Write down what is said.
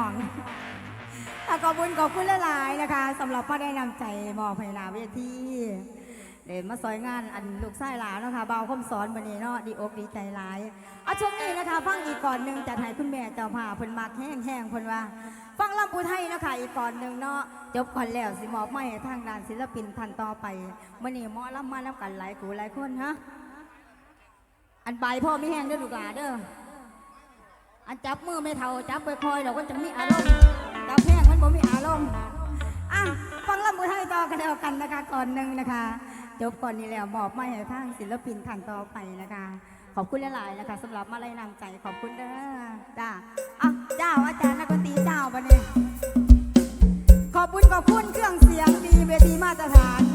องอะขอบคุณขอบคุณหลายๆนะคะสำหรับพ่อได้นำใจมอบให้นาเวทีเด่นมาซอยงานอันลูกไส้หลานเนาะคะเบาคมสอนวันนี้เนาะดีอกดีใจหลายเอาช่วงนี้นะคะ ฟังอีกก่อนหนึ่งจะให้คุณแม่เจ้าผ่าเพิ่นมากแห้งแห้งเพิ่นว่า ฟังลำพูไทยนะคะอีกก่อนหนึ่งเนาะจบก่อนแล้วสิมอบไม่ทางด้านศิลปินท่านต่อไปมื่อนี้หมอลำมาแล้วกันหลายกูหลายคนฮะอันใบพ่อไม่แห้งเด้อลูกหลานเด้อ อันจับมือไม่เท่าจับไปคอยเราก็จะมีอารมณ์จับแห้งมันบ่มีอารมณ์อะฟังลำมือให้ต่อกันแล้วกันนะคะก่อนหนึ่งนะคะจบก่อนนี้แล้วมอบไม่ให้ทางศิลปินท่านต่อไปนะคะ ขอบคุณหลายๆนะคะสำหรับมาลัยนำใจขอบคุณเด้อจ้าอะเจ้าอาจารย์นักดนตรีเจ้าบันนี้ขอบคุณขอบคุณเครื่องเสียงดีเวทีมาตรฐาน